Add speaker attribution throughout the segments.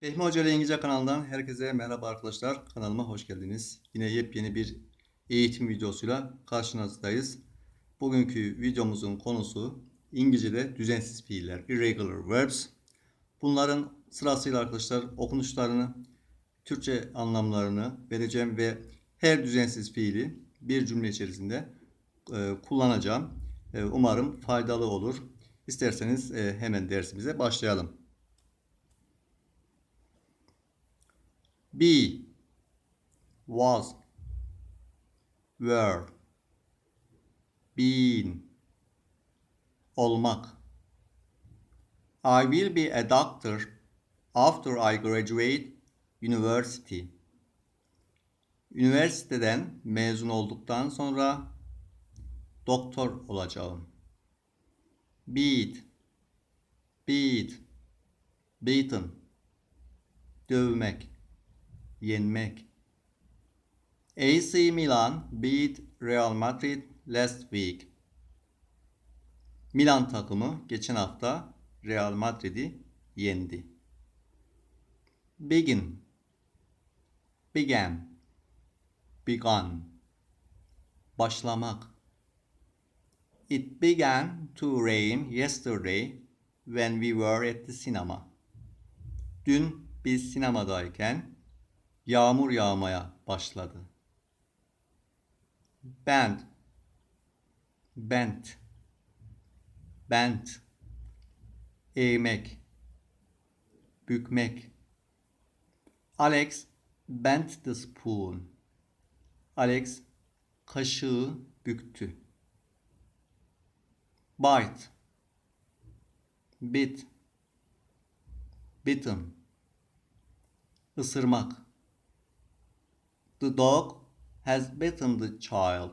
Speaker 1: Fehmi Hoca ile İngilizce kanalından herkese merhaba arkadaşlar. Kanalıma hoş geldiniz. Yine yepyeni bir eğitim videosuyla karşınızdayız. Bugünkü videomuzun konusu İngilizce'de düzensiz fiiller, irregular verbs. Bunların sırasıyla arkadaşlar okunuşlarını, Türkçe anlamlarını vereceğim ve her düzensiz fiili bir cümle içerisinde e, kullanacağım. E, umarım faydalı olur. İsterseniz e, hemen dersimize başlayalım. Be was were been olmak I will be a doctor after I graduate university. Üniversiteden mezun olduktan sonra doktor olacağım. Beat beat beaten dövmek yenmek. AC Milan beat Real Madrid last week. Milan takımı geçen hafta Real Madrid'i yendi. Begin began begun başlamak It began to rain yesterday when we were at the cinema. Dün biz sinemadayken yağmur yağmaya başladı. Bend, bent, bent, eğmek, bükmek. Alex bent the spoon. Alex kaşığı büktü. Bite, bit, bitten, ısırmak. The dog has bitten the child.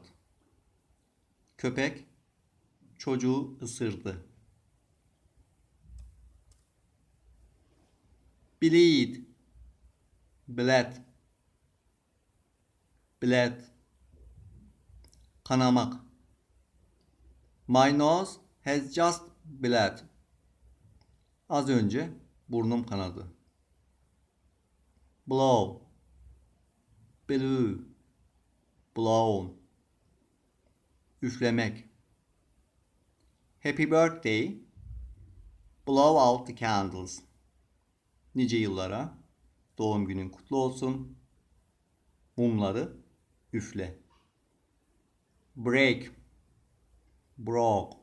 Speaker 1: Köpek çocuğu ısırdı. Bleed. Bled. Bled. Kanamak. My nose has just bled. Az önce burnum kanadı. Blow blew, blown, üflemek. Happy birthday, blow out the candles. Nice yıllara, doğum günün kutlu olsun. Mumları üfle. Break, broke,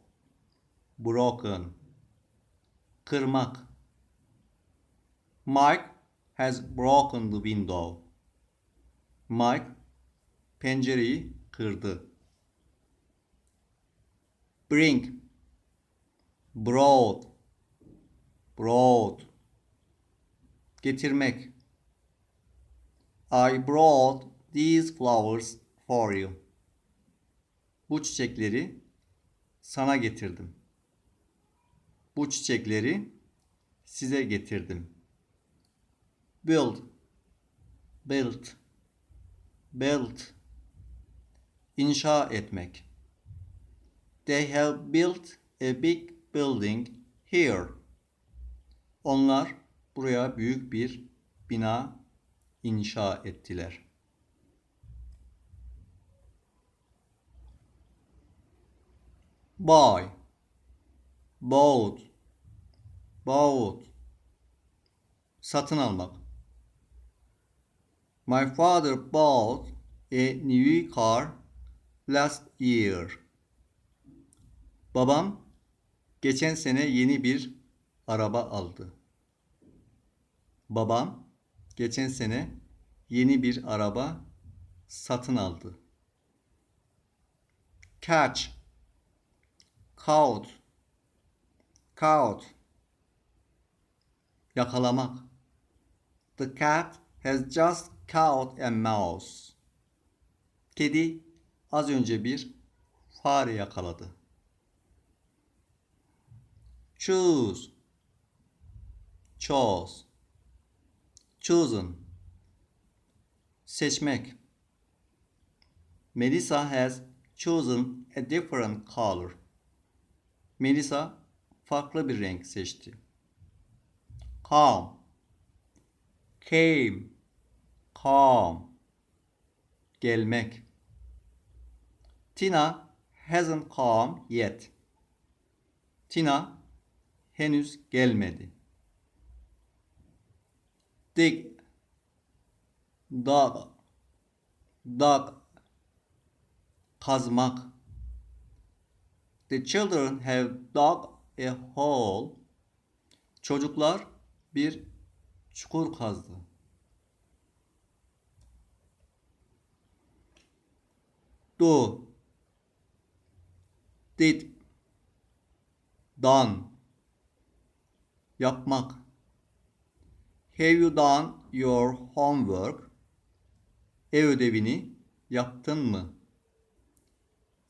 Speaker 1: broken, kırmak. Mike has broken the window. Mike pencereyi kırdı. Bring brought brought getirmek I brought these flowers for you. Bu çiçekleri sana getirdim. Bu çiçekleri size getirdim. Build built build inşa etmek. They have built a big building here. Onlar buraya büyük bir bina inşa ettiler. Buy bought bought satın almak My father bought a new car last year. Babam geçen sene yeni bir araba aldı. Babam geçen sene yeni bir araba satın aldı. Catch caught caught yakalamak. The cat has just caught a mouse. Kedi az önce bir fare yakaladı. Choose. Chose. Chosen. Seçmek. Melissa has chosen a different color. Melissa farklı bir renk seçti. Calm. came, come, gelmek. Tina hasn't come yet. Tina henüz gelmedi. Dig, dug, dug, kazmak. The children have dug a hole. Çocuklar bir çukur kazdı. Do, did, done, yapmak. Have you done your homework? Ev ödevini yaptın mı?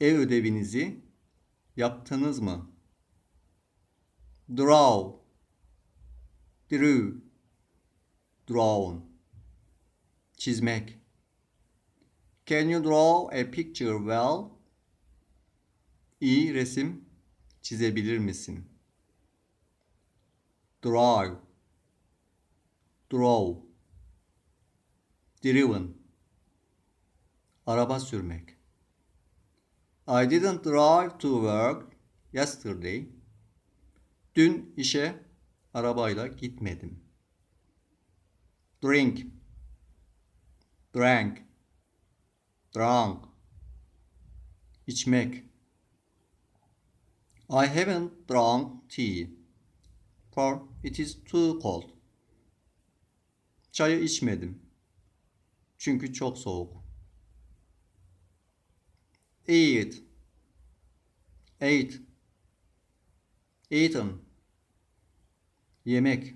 Speaker 1: Ev ödevinizi yaptınız mı? Draw, drew, drawn, çizmek. Can you draw a picture well? İyi resim çizebilir misin? Drive, draw, driven, araba sürmek. I didn't drive to work yesterday. Dün işe arabayla gitmedim. Drink, drank, drunk, içmek. I haven't drunk tea, for it is too cold. Çayı içmedim, çünkü çok soğuk. Eat, ate, eaten, yemek.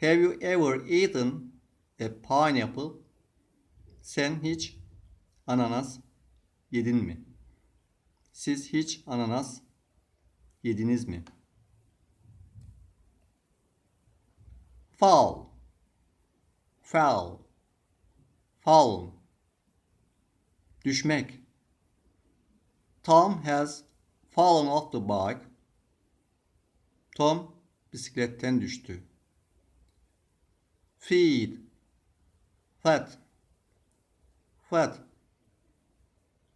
Speaker 1: Have you ever eaten a pineapple? Sen hiç ananas yedin mi? Siz hiç ananas yediniz mi? Fall, fell, fallen, düşmek. Tom has fallen off the bike. Tom bisikletten düştü. Feed, fat, fat,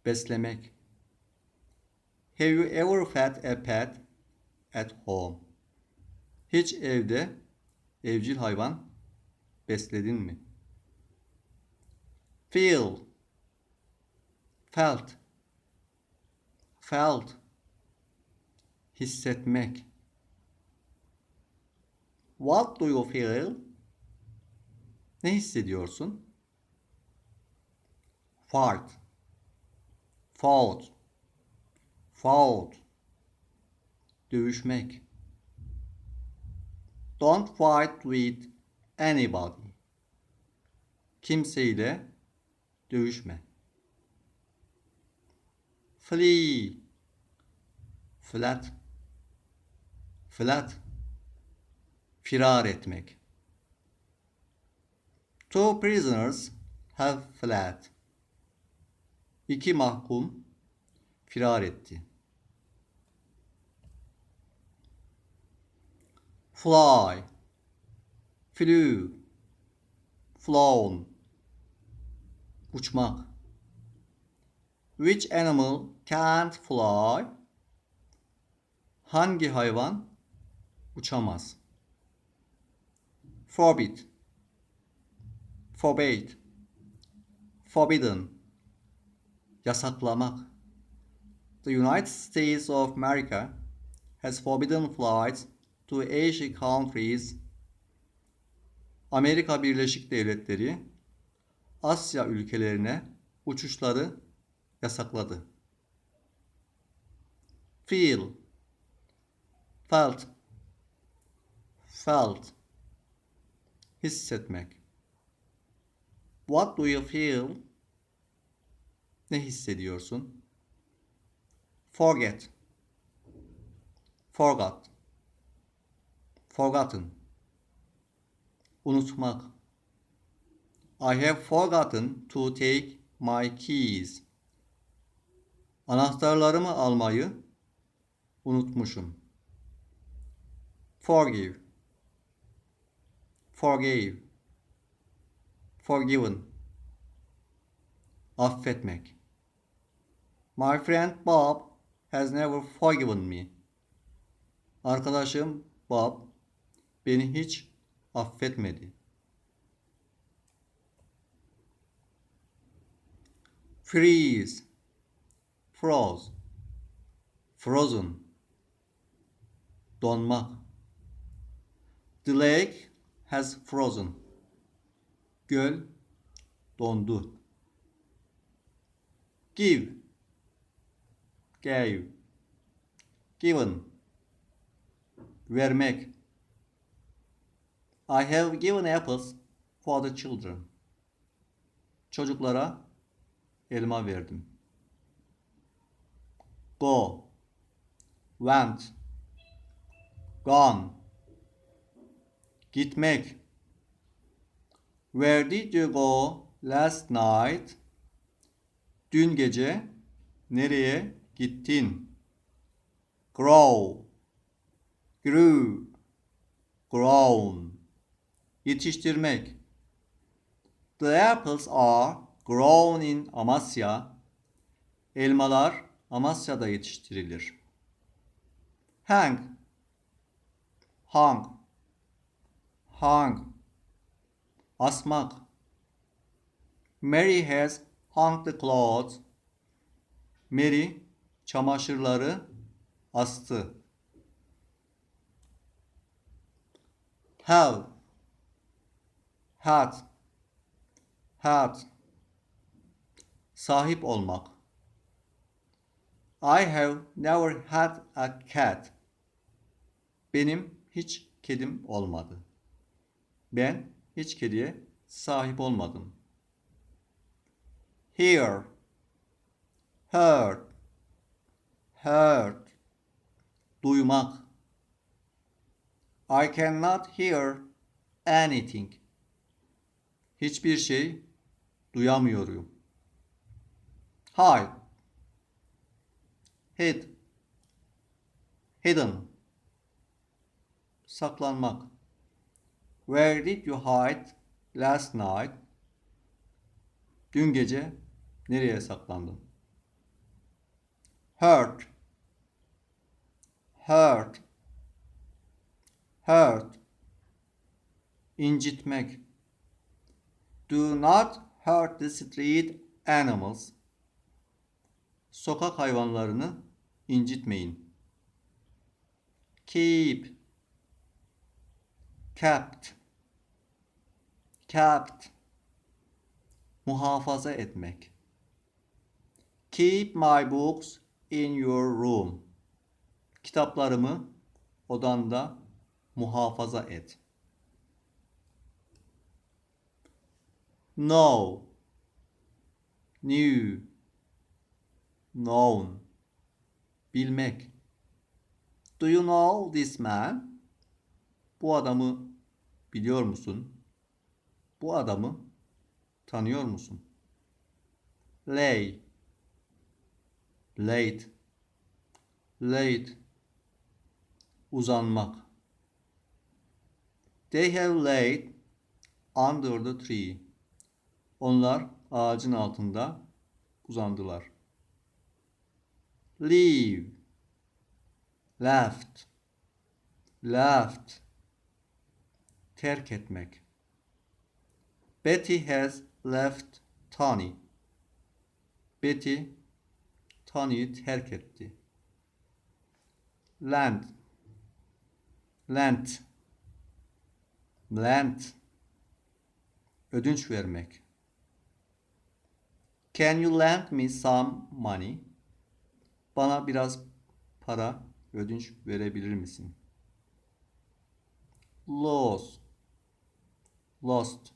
Speaker 1: beslemek. Have you ever fed a pet at home? Hiç evde evcil hayvan besledin mi? Feel, felt, felt, hissetmek. What do you feel? Ne hissediyorsun? Fart, fought, fought, dövüşmek. Don't fight with anybody. Kimseyle dövüşme. Flee, flat, flat, firar etmek. Two prisoners have fled. İki mahkum firar etti. Fly, flew, flown, uçmak. Which animal can't fly? Hangi hayvan uçamaz? Forbid, forbade, forbidden, yasaklamak. The United States of America has forbidden flights to Asian countries. Amerika Birleşik Devletleri Asya ülkelerine uçuşları yasakladı. Feel, felt, felt, hissetmek. What do you feel? Ne hissediyorsun? Forget, forgot, forgotten, unutmak. I have forgotten to take my keys. Anahtarlarımı almayı unutmuşum. Forgive, Forgive. Forgiven. Affetmek. My friend Bob has never forgiven me. Arkadaşım Bob beni hiç affetmedi. Freeze. Froze. Frozen. Donmak. The lake has frozen. Göl dondu. Give. Gave. Given. Vermek. I have given apples for the children. Çocuklara elma verdim. Go. Went. Gone. Gitmek. Where did you go last night? Dün gece nereye gittin? Grow. Grew. Grown. Yetiştirmek. The apples are grown in Amasya. Elmalar Amasya'da yetiştirilir. Hang. Hung. Hung. Asmak. Mary has hung the clothes. Mary çamaşırları astı. Have. Had. Had. Sahip olmak. I have never had a cat. Benim hiç kedim olmadı. Ben hiç kediye sahip olmadım. Hear. Heard. Heard. Duymak. I cannot hear anything. Hiçbir şey duyamıyorum. Hide. Hid. Hidden. Saklanmak. Where did you hide last night? Dün gece nereye saklandın? Hurt. Hurt. Hurt. İncitmek. Do not hurt the street animals. Sokak hayvanlarını incitmeyin. Keep. Kept. Kept. Muhafaza etmek. Keep my books in your room. Kitaplarımı odanda muhafaza et. Know. Knew. Known. Bilmek. Do you know this man? Bu adamı biliyor musun? Bu adamı tanıyor musun? Lay. Late. Late. Uzanmak. They have laid under the tree. Onlar ağacın altında uzandılar. Leave. Left. Left. Terk etmek. Betty has left Tony. Betty Tony'yi terk etti. Land. Land. Land. Ödünç vermek. Can you lend me some money? Bana biraz para ödünç verebilir misin? Lost. Lost.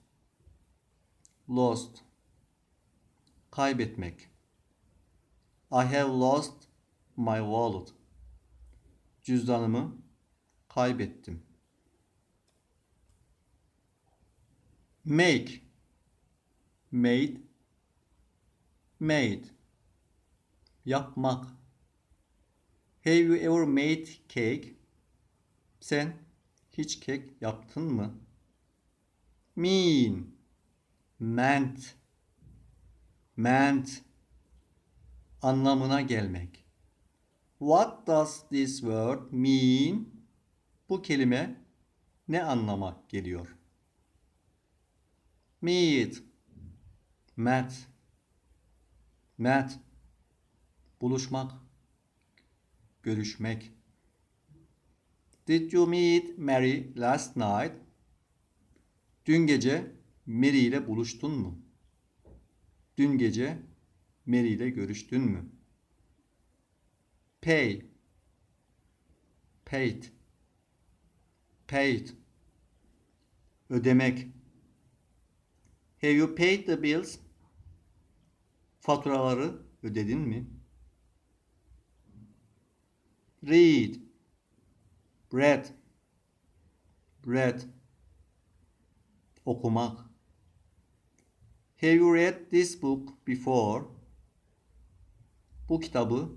Speaker 1: Lost. Kaybetmek. I have lost my wallet. Cüzdanımı kaybettim. Make. Made. Made. Yapmak. Have you ever made cake? Sen hiç kek yaptın mı? mean meant meant anlamına gelmek. What does this word mean? Bu kelime ne anlama geliyor? Meet met met buluşmak görüşmek Did you meet Mary last night? Dün gece Mary ile buluştun mu? Dün gece Mary ile görüştün mü? Pay. Paid. Paid. Ödemek. Have you paid the bills? Faturaları ödedin mi? Read. Bread. Bread. Okumak. Have you read this book before? Bu kitabı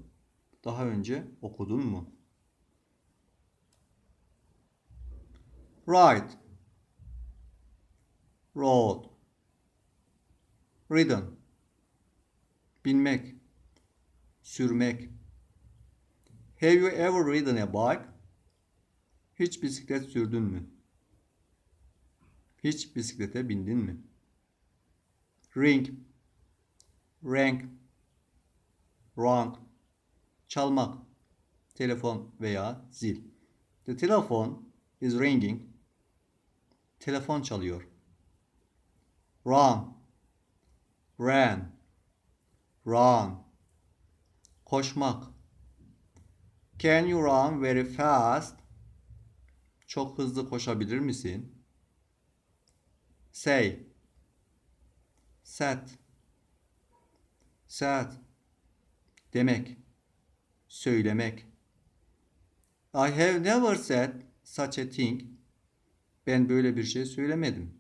Speaker 1: daha önce okudun mu? Ride. Road. Ridden. Binmek. Sürmek. Have you ever ridden a bike? Hiç bisiklet sürdün mü? Hiç bisiklete bindin mi? Ring. Rank. Wrong. Çalmak. Telefon veya zil. The telephone is ringing. Telefon çalıyor. Run. Ran. Run. Koşmak. Can you run very fast? Çok hızlı koşabilir misin? Say. Set. Set. Demek. Söylemek. I have never said such a thing. Ben böyle bir şey söylemedim.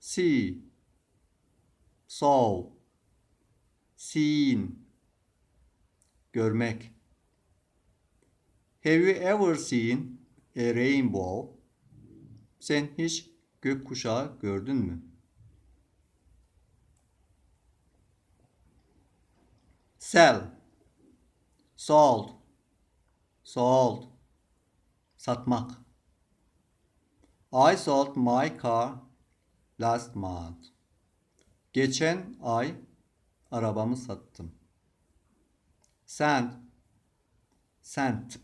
Speaker 1: See. Saw. Seen. Görmek. Have you ever seen a rainbow? Sen hiç gökkuşağı gördün mü? Sell. Sold. Sold. Satmak. I sold my car last month. Geçen ay arabamı sattım. Send. Sent.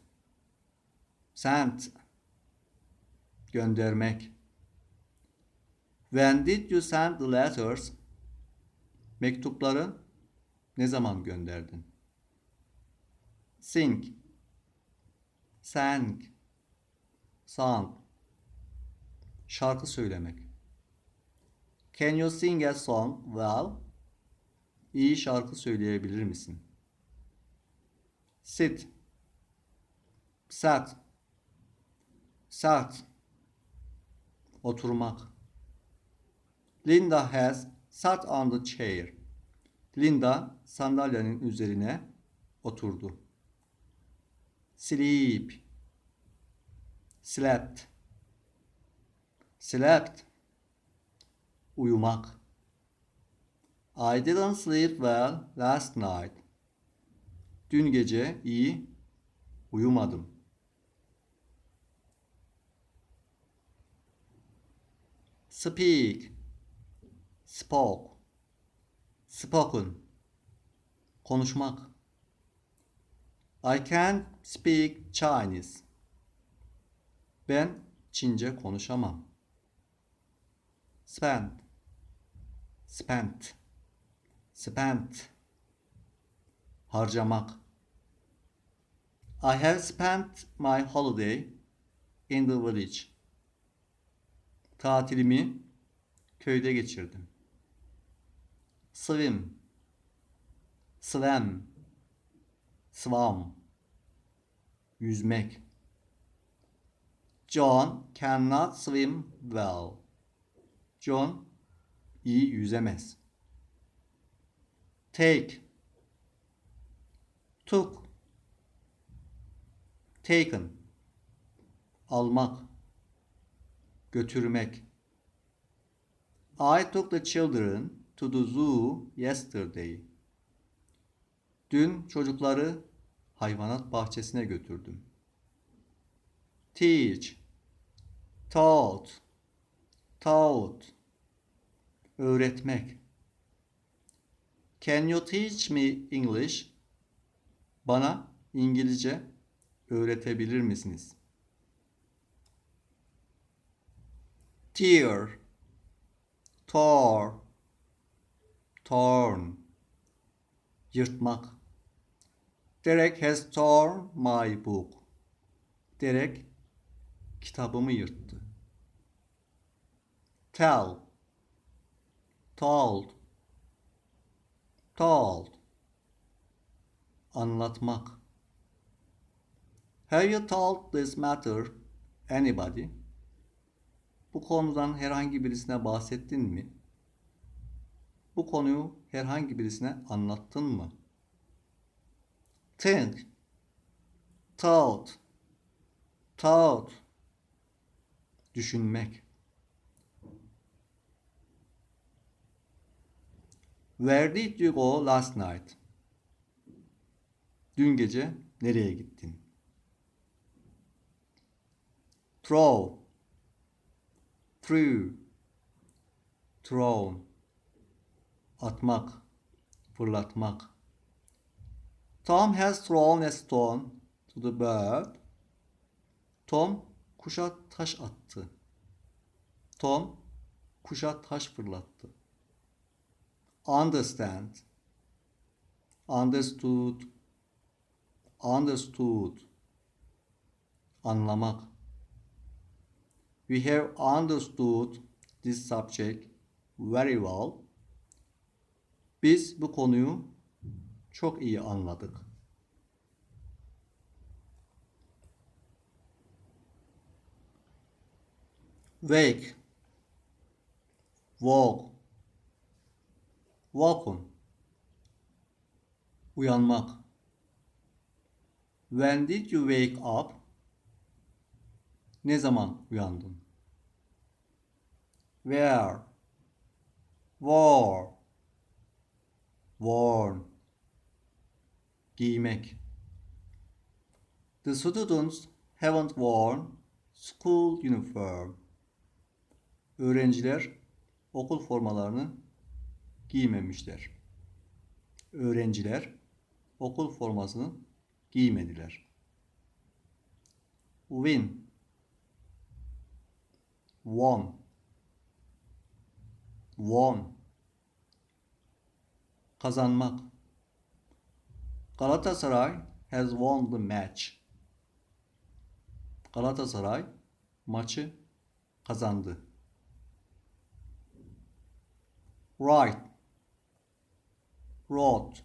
Speaker 1: Sent. Göndermek. When did you send the letters? Mektupları ne zaman gönderdin? Sing. Sang. Song. Şarkı söylemek. Can you sing a song well? İyi şarkı söyleyebilir misin? Sit. Sat. Sat. Oturmak. Linda has sat on the chair. Linda sandalyenin üzerine oturdu. Sleep. Slept. Slept. Uyumak. I didn't sleep well last night. Dün gece iyi uyumadım. Speak. Spoke. Spoken. Konuşmak. I can't speak Chinese. Ben Çince konuşamam. Spend. Spent. Spent. Harcamak. I have spent my holiday in the village. Tatilimi köyde geçirdim. Swim. Swam. Swam. Yüzmek. John cannot swim well. John iyi yüzemez. Take. Took. Taken. Almak. götürmek. I took the children to the zoo yesterday. Dün çocukları hayvanat bahçesine götürdüm. Teach, taught, taught. Öğretmek. Can you teach me English? Bana İngilizce öğretebilir misiniz? Tear, tore, torn. Yırtmak. Derek has torn my book. Derek kitabımı yırttı. Tell, told, told. Anlatmak. Have you told this matter anybody? Bu konudan herhangi birisine bahsettin mi? Bu konuyu herhangi birisine anlattın mı? Think, thought, thought. Düşünmek. Where did you go last night? Dün gece nereye gittin? Throw, threw, thrown. Atmak, fırlatmak. Tom has thrown a stone to the bird. Tom kuşa taş attı. Tom kuşa taş fırlattı. Understand. Understood. Understood. Anlamak. We have understood this subject very well. Biz bu konuyu çok iyi anladık. Wake. Walk. Welcome. Uyanmak. When did you wake up? Ne zaman uyandın? Where? Wore. Worn. Giymek. The students haven't worn school uniform. Öğrenciler okul formalarını giymemişler. Öğrenciler okul formasını giymediler. Win. Won. Won. Kazanmak. Galatasaray has won the match. Galatasaray maçı kazandı. Write. Wrote.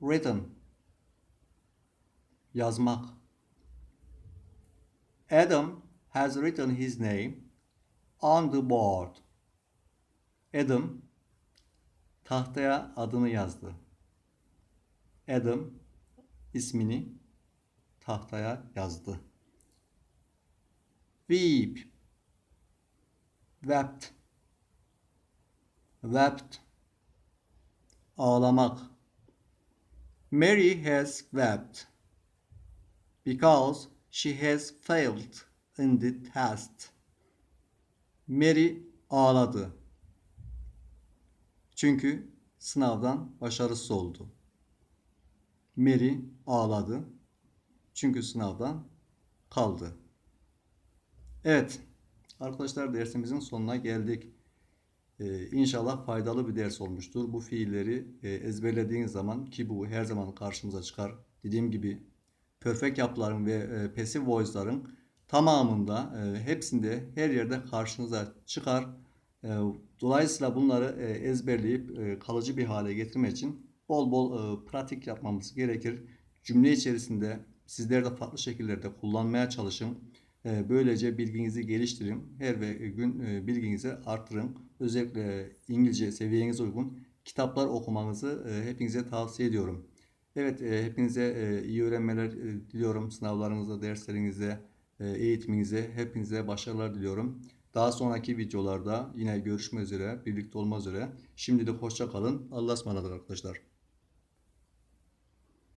Speaker 1: Written. Yazmak. Adam has written his name on the board. Adam tahtaya adını yazdı. Adam ismini tahtaya yazdı. Weep. Wept. Wept. Ağlamak. Mary has wept because she has failed in the test. Mary ağladı. Çünkü sınavdan başarısız oldu. Mary ağladı. Çünkü sınavdan kaldı. Evet. Arkadaşlar dersimizin sonuna geldik. Ee, inşallah faydalı bir ders olmuştur. Bu fiilleri e, ezberlediğiniz zaman ki bu her zaman karşımıza çıkar. Dediğim gibi perfect yapıların ve e, passive voice'ların tamamında e, hepsinde her yerde karşınıza çıkar. E, dolayısıyla bunları e, ezberleyip e, kalıcı bir hale getirmek için bol bol e, pratik yapmamız gerekir. Cümle içerisinde sizler de farklı şekillerde kullanmaya çalışın. Böylece bilginizi geliştirin. Her ve gün bilginizi artırın. Özellikle İngilizce seviyenize uygun kitaplar okumanızı hepinize tavsiye ediyorum. Evet, hepinize iyi öğrenmeler diliyorum sınavlarınızda, derslerinizde. e, eğitiminize hepinize başarılar diliyorum. Daha sonraki videolarda yine görüşmek üzere, birlikte olmak üzere. Şimdilik hoşça kalın. Allah'a ısmarladık arkadaşlar.